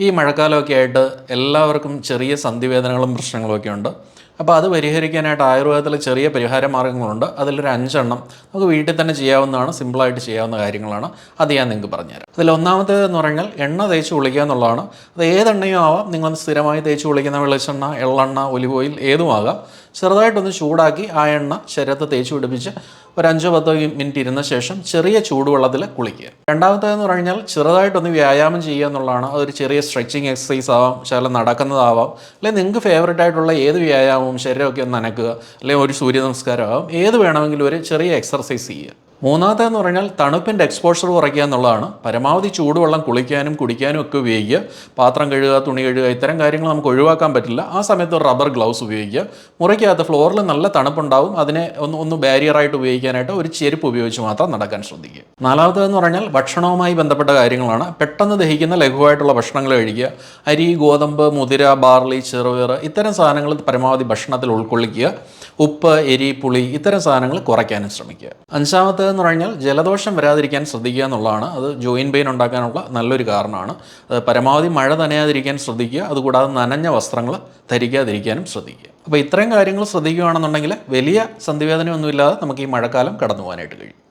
ഈ മഴക്കാലമൊക്കെ ആയിട്ട് എല്ലാവർക്കും ചെറിയ സന്ധിവേദനകളും പ്രശ്നങ്ങളും ഒക്കെ ഉണ്ട്. അപ്പോൾ അത് പരിഹരിക്കാനായിട്ട് ആയുർവേദത്തിൽ ചെറിയ പരിഹാര മാർഗങ്ങളുണ്ട് അതിലൊരു അഞ്ചെണ്ണം നമുക്ക് വീട്ടിൽ തന്നെ ചെയ്യാവുന്നതാണ് സിമ്പിളായിട്ട് ചെയ്യാവുന്ന കാര്യങ്ങളാണ്. അത് ഞാൻ നിങ്ങൾക്ക് പറഞ്ഞുതരാം. അതിൽ ഒന്നാമത്തേത് എന്ന് പറഞ്ഞാൽ എണ്ണ തേച്ച് കുളിക്കുക എന്നുള്ളതാണ്. അത് ഏതെണ്ണയും ആവാം. നിങ്ങൾ സ്ഥിരമായി തേച്ച് കുളിക്കുന്ന വെളിച്ചെണ്ണ എള്ളെണ്ണ ഒലിവ് ഓയിൽ ഏതും ആകാം. ചെറുതായിട്ടൊന്ന് ചൂടാക്കി ആ എണ്ണ ശരീരത്തെ തേച്ച് പിടിപ്പിച്ച് ഒരു അഞ്ചോ പത്തോ മിനിറ്റ് ഇരുന്ന ശേഷം ചെറിയ ചൂടുവെള്ളത്തിൽ കുളിക്കുക. രണ്ടാമത്തേതെന്ന് കഴിഞ്ഞാൽ ചെറുതായിട്ടൊന്ന് വ്യായാമം ചെയ്യുക എന്നുള്ളതാണ്. അതൊരു ചെറിയ സ്ട്രെച്ചിങ് എക്സസൈസ് ആവാം ചില നടക്കുന്നതാവാം അല്ലെങ്കിൽ നിങ്ങൾക്ക് ഫേവറേറ്റ് ആയിട്ടുള്ള ഏത് വ്യായാമവും ശരീരമൊക്കെ ഒന്ന് നനക്കുക അല്ലെങ്കിൽ ഒരു സൂര്യ നമസ്കാരം ആവാം ഏത് വേണമെങ്കിലും ഒരു ചെറിയ എക്സർസൈസ് ചെയ്യുക. മൂന്നാമത്തേന്ന് പറഞ്ഞാൽ തണുപ്പിന്റെ എക്സ്പോഷർ കുറയ്ക്കുക എന്നുള്ളതാണ്. പരമാവധി ചൂടുവെള്ളം കുളിക്കാനും കുടിക്കാനും ഒക്കെ ഉപയോഗിക്കുക. പാത്രം കഴുകുക തുണി കഴുകുക ഇത്തരം കാര്യങ്ങൾ നമുക്ക് ഒഴിവാക്കാൻ പറ്റില്ല. ആ സമയത്ത് റബ്ബർ ഗ്ലൗസ് ഉപയോഗിക്കുക. മുറിക്കകത്ത് ഫ്ലോറിൽ നല്ല തണുപ്പുണ്ടാവും. അതിനെ ഒന്ന് ഒന്ന് ബാരിയറായിട്ട് ഉപയോഗിക്കാനായിട്ട് ഒരു ചെരുപ്പ് ഉപയോഗിച്ച് മാത്രം നടക്കാൻ ശ്രദ്ധിക്കുക. നാലാമത്തേന്ന് പറഞ്ഞാൽ ഭക്ഷണവുമായി ബന്ധപ്പെട്ട കാര്യങ്ങളാണ്. പെട്ടെന്ന് ദഹിക്കുന്ന ലഘുവായിട്ടുള്ള ഭക്ഷണങ്ങൾ കഴിക്കുക. അരി ഗോതമ്പ് മുതിര ബാർലി ചെറുപയർ ഇത്തരം സാധനങ്ങൾ പരമാവധി ഭക്ഷണത്തിൽ ഉൾക്കൊള്ളിക്കുക. ഉപ്പ് എരി പുളി ഇത്തരം സാധനങ്ങൾ കുറയ്ക്കാനും ശ്രമിക്കുക. അഞ്ചാമത്തേതെന്ന് പറഞ്ഞാൽ ജലദോഷം വരാതിരിക്കാൻ ശ്രദ്ധിക്കുക എന്നുള്ളതാണ്. അത് ജോയിൻ പെയിൻ ഉണ്ടാക്കാനുള്ള നല്ലൊരു കാരണമാണ്. അത് പരമാവധി മഴ നനയാതിരിക്കാൻ ശ്രദ്ധിക്കുക. അതുകൂടാതെ നനഞ്ഞ വസ്ത്രങ്ങൾ ധരിക്കാതിരിക്കാനും ശ്രദ്ധിക്കുക. അപ്പോൾ ഇത്രയും കാര്യങ്ങൾ ശ്രദ്ധിക്കുകയാണെന്നുണ്ടെങ്കിൽ വലിയ സന്ധിവേദനയൊന്നുമില്ലാതെ നമുക്ക് ഈ മഴക്കാലം കടന്നു പോകാനായിട്ട് കഴിയും.